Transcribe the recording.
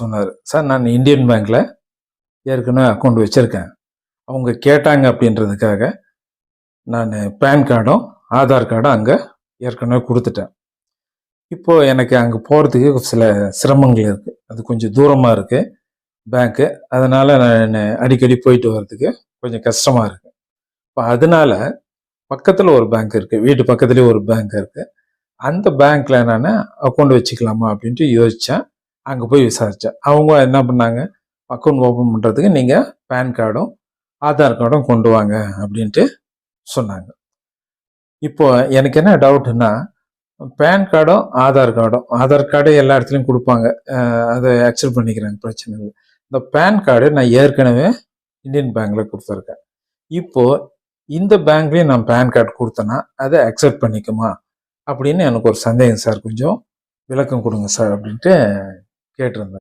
சொன்னார். சார் நான் இந்தியன் பேங்க்கில் ஏற்கனவே அக்கௌண்ட் வச்சுருக்கேன். அவங்க கேட்டாங்க அப்படின்றதுக்காக நான் பேன் கார்டும் ஆதார் கார்டும் அங்கே ஏற்கனவே கொடுத்துட்டேன். இப்போது எனக்கு அங்கே போகிறதுக்கு சில சிரமங்கள் இருக்குது அது கொஞ்சம் தூரமாக இருக்குது பேங்க்கு அதனால் நான் அடிக்கடி போயிட்டு வர்றதுக்கு கொஞ்சம் கஷ்டமாக இருக்குது இப்போ அதனால பக்கத்தில் ஒரு பேங்க் இருக்குது வீட்டு பக்கத்துலேயே ஒரு பேங்க் இருக்குது அந்த பேங்க்கில் நான் அக்கௌண்ட் வச்சுக்கலாமா அப்படின்ட்டு யோசித்தேன் அங்கே போய் விசாரித்தேன் அவங்க என்ன பண்ணாங்க? அக்கௌண்ட் ஓப்பன் பண்ணுறதுக்கு நீங்கள் பேன் கார்டும் ஆதார் கார்டும் கொண்டு வாங்க அப்படின்ட்டு சொன்னாங்க. இப்போ எனக்கு என்ன டவுட்னா பேன் கார்டும் ஆதார் கார்டும் ஆதார் கார்டு எல்லா இடத்துலையும் கொடுப்பாங்க. அதை அக்செப்ட் பண்ணிக்கிறாங்க பிரச்சனை இல்லை இந்த பேன் கார்டு நான் ஏற்கனவே இந்தியன் பேங்க்கில் கொடுத்துருக்கேன். இப்போது இந்த பேங்க்லேயும் நான் பேன் கார்டு கொடுத்தேன்னா அதை அக்செப்ட் பண்ணிக்குமா? அப்படின்னு எனக்கு ஒரு சந்தேகம் சார். கொஞ்சம் விளக்கம் கொடுங்க சார் அப்படின்ட்டு கேட்டிருந்தேன்.